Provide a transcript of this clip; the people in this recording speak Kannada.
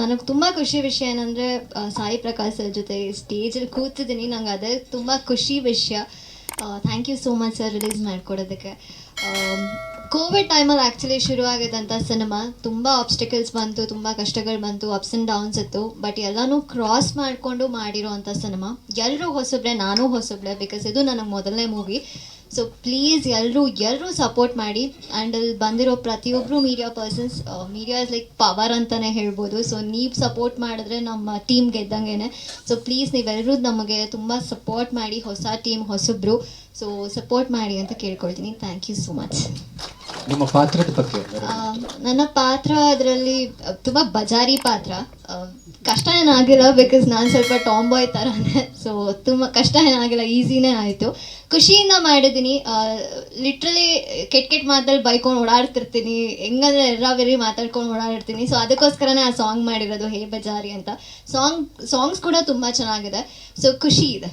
ನನಗೆ ತುಂಬ ಖುಷಿ ವಿಷಯ ಏನಂದರೆ ಸಾಯಿ ಪ್ರಕಾಶ್ ಸರ್ ಜೊತೆ ಸ್ಟೇಜಲ್ಲಿ ಕೂತಿದ್ದೀನಿ. ನಂಗೆ ಅದೇ ತುಂಬ ಖುಷಿ ವಿಷಯ. Thank you so much sir release ಮಾಡಿಕೊಡೋದಕ್ಕೆ. Covid ಟೈಮಲ್ಲಿ ಆ್ಯಕ್ಚುಲಿ ಶುರು ಆಗಿದ್ದಂಥ ಸಿನಿಮಾ ತುಂಬ ಆಬ್ಸ್ಟಿಕಲ್ಸ್ ಬಂತು, ತುಂಬ ಕಷ್ಟಗಳು ಬಂತು ಅಪ್ಸ್ ಆ್ಯಂಡ್ ಡೌನ್ಸ್ ಇತ್ತು. ಬಟ್ ಎಲ್ಲನೂ ಕ್ರಾಸ್ ಮಾಡಿಕೊಂಡು ಮಾಡಿರೋವಂಥ ಸಿನಿಮಾ ಎಲ್ಲರೂ ಹೊಸಬ್ರೆ, ನಾನು ಹೊಸಬ್ಳೆ ಬಿಕಾಸ್ ಇದು ನನಗೆ ಮೊದಲನೇ ಮೂವಿ ಸೊ ಪ್ಲೀಸ್ ಎಲ್ಲರೂ ಎಲ್ಲರೂ ಸಪೋರ್ಟ್ ಮಾಡಿ. ಆ್ಯಂಡ್ ಅಲ್ಲಿ ಬಂದಿರೋ ಪ್ರತಿಯೊಬ್ಬರು media persons media is like power ಅಂತಲೇ ಹೇಳ್ಬೋದು. ಸೊ ನೀವು ಸಪೋರ್ಟ್ ಮಾಡಿದ್ರೆ ನಮ್ಮ ಟೀಮ್ ಗೆದ್ದಂಗೆ ಸೊ ಪ್ಲೀಸ್ ನೀವೆಲ್ಲರೂ ನಮಗೆ ತುಂಬ ಸಪೋರ್ಟ್ ಮಾಡಿ, ಹೊಸ ಟೀಮ್ ಹೊಸಬ್ರು. ಸೊ ಸಪೋರ್ಟ್ ಮಾಡಿ ಅಂತ ಕೇಳ್ಕೊಳ್ತೀನಿ. ಥ್ಯಾಂಕ್ ಯು ಸೊ ಮಚ್ ನಿಮ್ಮ ಪಾತ್ರದ ಬಗ್ಗೆ ನನ್ನ ಪಾತ್ರ ಅದರಲ್ಲಿ ತುಂಬ ಬಜಾರಿ ಪಾತ್ರ. ಕಷ್ಟ ಏನಾಗಿಲ್ಲ ಬಿಕಾಸ್ ನಾನು ಸ್ವಲ್ಪ ಟಾಮ್ ಬಾಯ್ ಥರನೇ ಸೊ ತುಂಬ ಕಷ್ಟ ಏನಾಗಿಲ್ಲ ಈಸಿನೇ ಆಯಿತು. ಖುಷಿಯಿಂದ ಮಾಡಿದ್ದೀನಿ. ಲಿಟ್ರಲಿ ಕೆಟ್ಟ ಕೆಟ್ಟ ಮಾತಲ್ಲಿ ಬೈಕೊಂಡು ಓಡಾಡ್ತಿರ್ತೀನಿ. ಹೆಂಗಂದ್ರೆ ಎರ್ರಾವೆರಿ ಮಾತಾಡ್ಕೊಂಡು ಓಡಾಡಿರ್ತೀನಿ ಸೊ ಅದಕ್ಕೋಸ್ಕರನೇ ಆ ಸಾಂಗ್ ಮಾಡಿರೋದು, ಹೇ ಬಜಾರಿ ಅಂತ. ಸಾಂಗ್ ಸಾಂಗ್ಸ್ ಕೂಡ ತುಂಬ ಚೆನ್ನಾಗಿದೆ. ಸೊ ಖುಷಿ ಇದೆ.